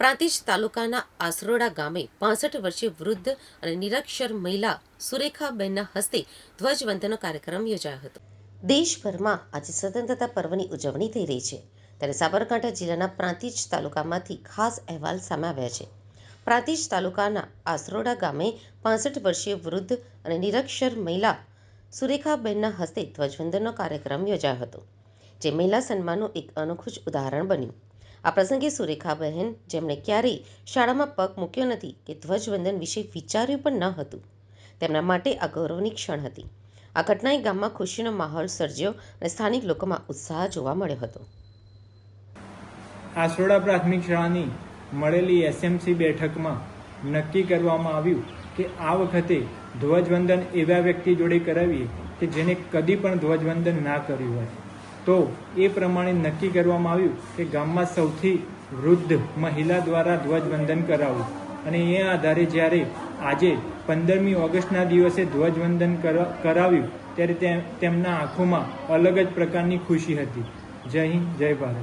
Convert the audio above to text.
પ્રાંતિજ તાલુકાના આસરોડા ગામે પાસઠ વર્ષીય વૃદ્ધ અને નિરક્ષર મહિલા સુરેખાબેનના હસ્તે ધ્વજવંદનનો કાર્યક્રમ યોજાયો હતો. દેશભરમાં આજે સ્વતંત્રતા પર્વની ઉજવણી થઈ રહી છે. ત્યારે સાબરકાંઠા જિલ્લાના પ્રાંતિજ તાલુકામાંથી ખાસ અહેવાલ સામે આવ્યા છે. પ્રાંતિજ તાલુકાના આસરોડા ગામે પાસઠ વર્ષીય વૃદ્ધ અને નિરક્ષર મહિલા સુરેખાબેનના હસ્તે ધ્વજવંદનનો કાર્યક્રમ યોજાયો હતો, જે મહિલા સન્માનનું એક અનોખું જ ઉદાહરણ બન્યું. આ પ્રસંગે સુરેખાબહેન જેમણે ક્યારેય શાળામાં પગ મૂક્યો નથી કે ધ્વજવંદન વિશે વિચાર્યું પણ ન હતું, તેમના માટે આ ગૌરવની ક્ષણ હતી. આ ઘટનાએ ગામમાં ખુશીનો માહોલ સર્જ્યો અને સ્થાનિક લોકોમાં ઉત્સાહ જોવા મળ્યો હતો. આસરોડા પ્રાથમિક શાળાની મળેલી એસએમસી બેઠકમાં નક્કી કરવામાં આવ્યું કે આ વખતે ધ્વજવંદન એવા વ્યક્તિ જોડે કરાવીએ કે જેને કદી પણ ધ્વજવંદન ના કર્યું હોય. તો એ પ્રમાણે નક્કી કરવામાં આવ્યું કે ગામમાં સૌથી વૃદ્ધ મહિલા દ્વારા ધ્વજવંદન કરાવવું અને એ આધારે જ્યારે આજે પંદરમી ઓગસ્ટના દિવસે ધ્વજવંદન કરા- કરાવ્યું, ત્યારે તેમના આંખોમાં અલગ જ પ્રકારની ખુશી હતી. જય હિન્દ, જય ભારત.